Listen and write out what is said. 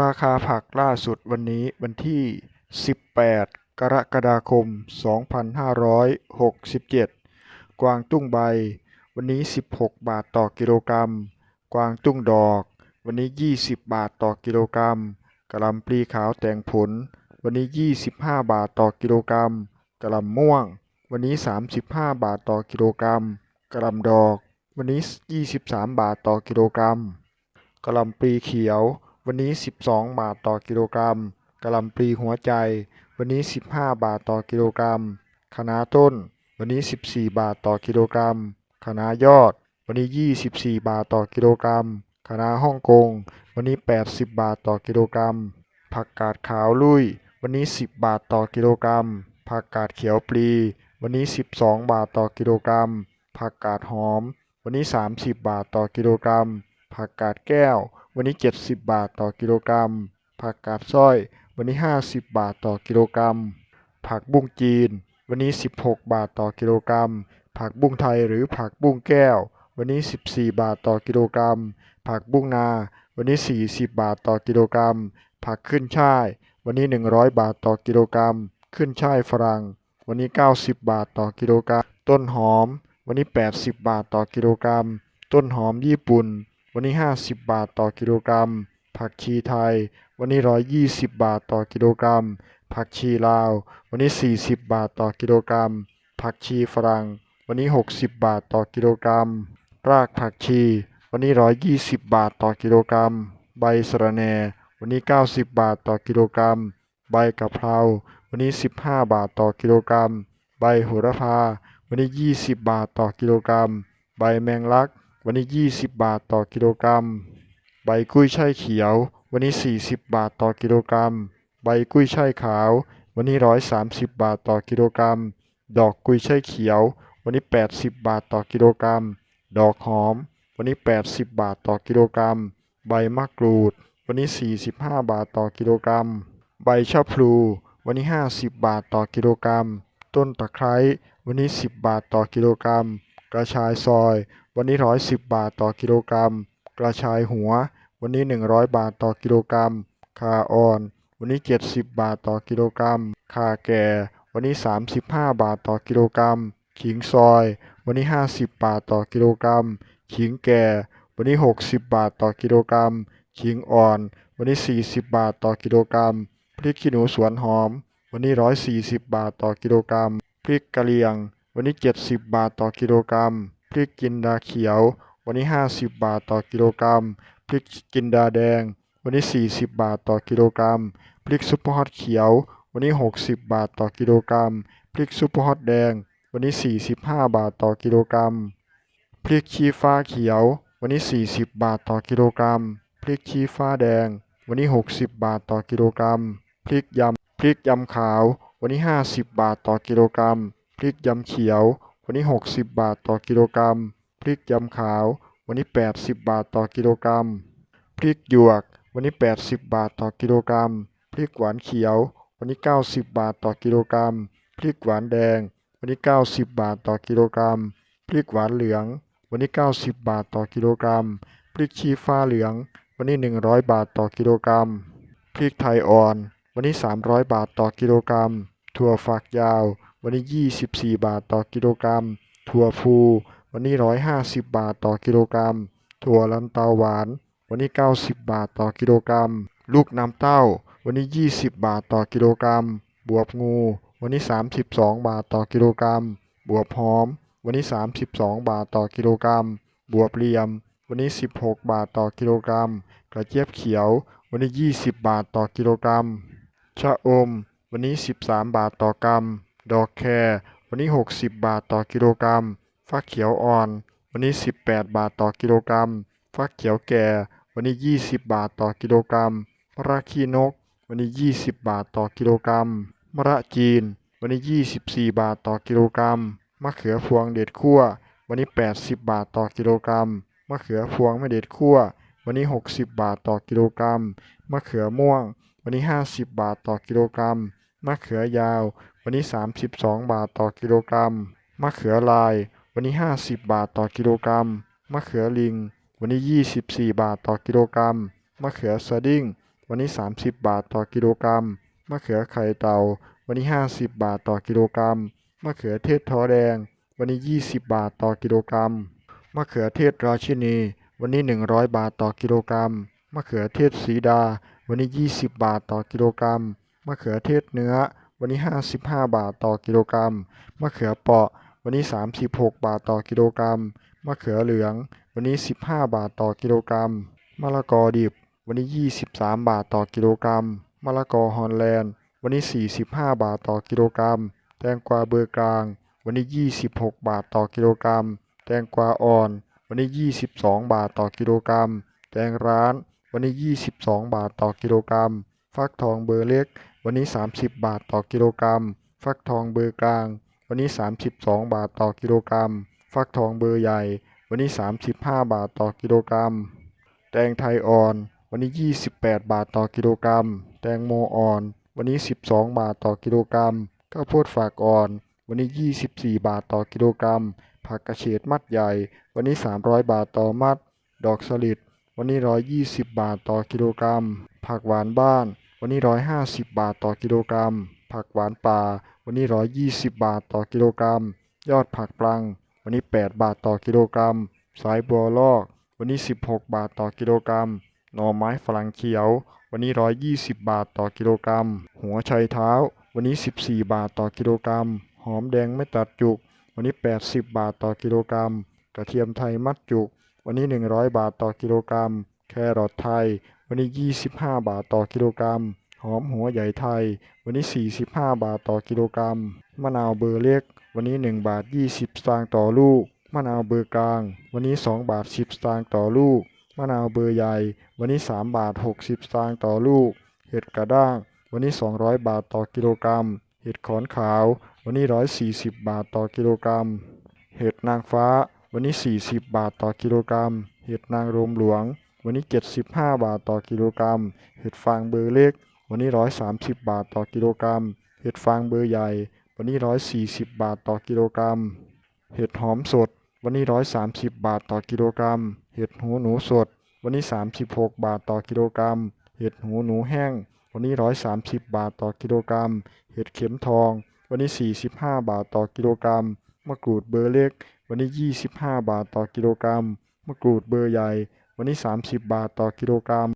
ราคาผักล่าสุดวันนี้วันที่ 18 กรกฎาคม 2567 กวางตุ้งใบ วันนี้ 16 บาทต่อกิโลกรัม กวางตุ้งดอก วันนี้ 20 บาทต่อกิโลกรัมกะหล่ำปลีขาวแต่งผล วันนี้ 25 บาทต่อกิโลกรัมกะหล่ำม่วง วันนี้ 35 บาทต่อกิโลกรัมกะหล่ำดอก วันนี้ 23 บาทต่อกิโลกรัมกะหล่ำปลีเขียว วันนี้ 12 บาทต่อกิโลกรัมกะหล่ำปลีหัวใจ วันนี้ 15 บาทต่อกิโลกรัมคะน้าต้น วันนี้ 14 บาทต่อกิโลกรัมคะน้ายอด วันนี้ 24 บาทต่อกิโลกรัมคะน้าฮ่องกง วันนี้ 80 บาทต่อกิโลกรัม ผักกาดขาวลุย วันนี้ 10 บาทต่อกิโลกรัม ผักกาดเขียวปลี วันนี้ 12 บาทต่อกิโลกรัม ผักกาดหอม วันนี้ 30 บาทต่อกิโลกรัม ผักกาดแก้ว วันนี้ 70 บาทต่อกิโลกรัม ผักกาดสร้อย วันนี้ 50 บาทต่อกิโลกรัม ผักบุ้งจีน วันนี้ 16 บาทต่อกิโลกรัม ผักบุ้งไทยหรือผักบุ้งแก้ว วันนี้ 14 บาทต่อกิโลกรัม ผักบุ้งนา วันนี้ 40 บาทต่อกิโลกรัม ผักขึ้นช่าย วันนี้ 100 บาทต่อกิโลกรัม ขึ้นช่ายฝรั่ง วันนี้ 90 บาทต่อกิโลกรัม ต้นหอม วันนี้ 80 บาทต่อกิโลกรัม ต้นหอมญี่ปุ่น วันนี้ 50 บาทต่อกิโลกรัม ผักชีไทย วันนี้ 120 บาทต่อกิโลกรัม ผักชีลาว วันนี้ 40 บาทต่อกิโลกรัม ผักชีฝรั่ง วันนี้ 60 บาทต่อกิโลกรัม รากผักชี วันนี้ 120 บาทต่อกิโลกรัม ใบสะระแหน่วันนี้ 90 บาทต่อกิโลกรัม ใบกะเพรา วันนี้ 15 บาทต่อกิโลกรัม ใบโหระพา วันนี้ 20 บาทต่อกิโลกรัม ใบแมงลัก วันนี้ 20 บาทต่อกิโลกรัม ใบกุ้ยช่ายเขียว วันนี้ 40 บาทต่อกิโลกรัม ใบกุ้ยช่ายขาว วันนี้ 130 บาทต่อกิโลกรัม ดอกกุ้ยช่ายเขียว วันนี้ 80 บาทต่อกิโลกรัม ดอกหอม วันนี้ 80 บาทต่อกิโลกรัม ใบมะกรูด วันนี้ 45 บาทต่อกิโลกรัม ใบชะพลู วันนี้ 50 บาทต่อกิโลกรัม ต้นตะไคร้ วันนี้ 10 บาทต่อกิโลกรัม กระชายซอย วันนี้ 110 บาทต่อกิโลกรัม กระชายหัว วันนี้ 100 บาทต่อกิโลกรัมข่าอ่อน วันนี้ 70 บาทต่อกิโลกรัมข่าแก่ วันนี้ 35 บาทต่อกิโลกรัมขิงซอย วันนี้ 50 บาทต่อกิโลกรัมขิงแก่ วันนี้ 60 บาทต่อกิโลกรัมขิงอ่อน วันนี้ 40 บาทต่อกิโลกรัม พริกขี้หนูสวนหอม วันนี้ 140 บาทต่อกิโลกรัม พริกกะเหรี่ยง วันนี้ 70 บาทต่อกิโลกรัมพริกจินดาเขียว วันนี้ 50 บาทต่อกิโลกรัมพริกจินดาแดง วันนี้ 40 บาทต่อกิโลกรัมพริกซุปเปอร์ฮอตเขียว วันนี้ 60 บาทต่อกิโลกรัมพริกซุปเปอร์ฮอตแดง วันนี้ 45 บาทต่อกิโลกรัมพริกชี้ฟ้าเขียว วันนี้ 40 บาทต่อกิโลกรัมพริกชี้ฟ้าแดง วันนี้ 60 บาทต่อกิโลกรัมพริกยำพริกยำขาว วันนี้ 50 บาทต่อกิโลกรัม พริกยำเขียว วันนี้ 60 บาทต่อกิโลกรัม พริกยำขาว วันนี้ 80 บาทต่อกิโลกรัม พริกหยวก วันนี้ 80 บาทต่อกิโลกรัม พริกหวานเขียว วันนี้ 90 บาทต่อกิโลกรัม พริกหวานแดง วันนี้ 90 บาทต่อกิโลกรัม พริกหวานเหลือง วันนี้ 90 บาทต่อกิโลกรัม พริกชี้ฟ้าเหลือง วันนี้ 100 บาทต่อกิโลกรัม พริกไทยอ่อน วันนี้ 300 บาทต่อกิโลกรัม ถั่วฝักยาว วันนี้ 24 บาทต่อกิโลกรัม ถั่วพูวันนี้ 150 บาทต่อกิโลกรัม ถั่วลันเตาหวาน วันนี้ 90 บาทต่อกิโลกรัม ลูกน้ำเต้า วันนี้ 20 บาทต่อกิโลกรัม บวบงู วันนี้ 32 บาทต่อกิโลกรัม บวบหอม วันนี้ 32 บาทต่อกิโลกรัม บวบเหลี่ยม วันนี้ 16 บาทต่อกิโลกรัม กระเจี๊ยบเขียว วันนี้ 20 บาทต่อกิโลกรัม ชะอม วันนี้ 13 บาทต่อกรัม ดอกแครวันนี้ 60 บาทต่อกิโลกรัม ฟักเขียวอ่อน วันนี้ 18 บาทต่อกิโลกรัม ฟักเขียวแก่ วันนี้ 20 บาทต่อกิโลกรัมมะระขี้นก วันนี้ 20 บาทต่อกิโลกรัมมะระจีน วันนี้ 24 บาทต่อกิโลกรัม มะเขือพวงเด็ดคั่ววันนี้ 80 บาทต่อกิโลกรัม มะเขือพวงไม่เด็ดคั่ววันนี้ 60 บาทต่อกิโลกรัม มะเขือม่วง วันนี้ 50 บาทต่อกิโลกรัม มะเขือยาว วันนี้ 32 บาทต่อกิโลกรัม มะเขือลาย วันนี้ 50 บาทต่อกิโลกรัม มะเขือลิง วันนี้ 24 บาทต่อกิโลกรัม มะเขือสดิ้ง วันนี้ 30 บาทต่อกิโลกรัม มะเขือไข่เต่า วันนี้ 50 บาทต่อกิโลกรัม มะเขือเทศท้อแดง วันนี้ 20 บาทต่อกิโลกรัม มะเขือเทศราชินี วันนี้ 100 บาทต่อกิโลกรัม มะเขือเทศสีดา วันนี้ 20 บาทต่อกิโลกรัม มะเขือเทศเนื้อ วันนี้ 55 บาทต่อกิโลกรัมมะเขือเปราะ วันนี้ 36 บาทต่อกิโลกรัมมะเขือเหลือง วันนี้ 15 บาทต่อกิโลกรัมมะละกอดิบ วันนี้ 23 บาทต่อกิโลกรัมมะละกอฮอลแลนด์ วันนี้ 45 บาทต่อกิโลกรัม แตงกวาเบอร์กลาง วันนี้ 26 บาทต่อกิโลกรัม แตงกวาอ่อน วันนี้ 22 บาทต่อกิโลกรัม แตงร้าน วันนี้ 22 บาทต่อกิโลกรัม ฟักทองเบอร์เล็ก วันนี้ 30 บาทต่อกิโลกรัม ฟักทองเบอร์กลาง วันนี้ 32 บาทต่อกิโลกรัม ฟักทองเบอร์ใหญ่ วันนี้ 35 บาทต่อกิโลกรัม แตงไทยอ่อน วันนี้ 28 บาทต่อกิโลกรัม แตงโมอ่อน วันนี้ 12 บาทต่อกิโลกรัมข้าวโพดฝากอ่อน วันนี้ 24 บาทต่อกิโลกรัม ผักกระเฉดมัดใหญ่ วันนี้ 300 บาทต่อมัด ดอกสลิด วันนี้ 120 บาทต่อกิโลกรัม ผักหวานบ้าน วันนี้ 150 บาทต่อกิโลกรัม ผักหวานป่า วันนี้ 120 บาทต่อกิโลกรัม ยอดผักปลัง วันนี้ 8 บาทต่อกิโลกรัม สายบัวลอก วันนี้ 16 บาทต่อกิโลกรัม หน่อไม้ฝรั่งเขียว วันนี้ 120 บาทต่อกิโลกรัม หัวไชเท้า วันนี้ 14 บาทต่อกิโลกรัม หอมแดงไม่ตัดจุก วันนี้ 80 บาทต่อกิโลกรัม กระเทียมไทยมัดจุก วันนี้ 100 บาทต่อกิโลกรัม แครอทไทย วันนี้ 25 บาทต่อกิโลกรัม หอมหัวใหญ่ไทย วันนี้ 45 บาทต่อกิโลกรัม มะนาวเบอร์เล็ก วันนี้ 1 บาท 20 สตางค์ต่อลูก มะนาวเบอร์กลาง วันนี้ 2 บาท 10 สตางค์ต่อลูก มะนาวเบอร์ใหญ่ วันนี้ 3 บาท 60 สตางค์ต่อลูก เห็ดกระด้าง วันนี้ 200 บาทต่อกิโลกรัม เห็ดขอนขาว วันนี้ 140 บาทต่อกิโลกรัม เห็ดนางฟ้า วันนี้ 40 บาทต่อกิโลกรัม เห็ดนางรมหลวง วันนี้ 75 บาทต่อกิโลกรัม เห็ดฟางเบอร์เล็ก วันนี้ 130 บาทต่อกิโลกรัม เห็ดฟางเบอร์ใหญ่ วันนี้ 140 บาทต่อกิโลกรัม เห็ดหอมสด วันนี้ 130 บาทต่อกิโลกรัม เห็ดหูหนูสด วันนี้ 36 บาทต่อกิโลกรัม เห็ดหูหนูแห้ง วันนี้ 130 บาทต่อกิโลกรัม เห็ดเข็มทอง วันนี้ 45 บาทต่อกิโลกรัม มะกรูดเบอร์เล็ก วันนี้ 25 บาทต่อกิโลกรัม มะกรูดเบอร์ใหญ่ วันนี้ 30 บาทต่อกิโลกรัม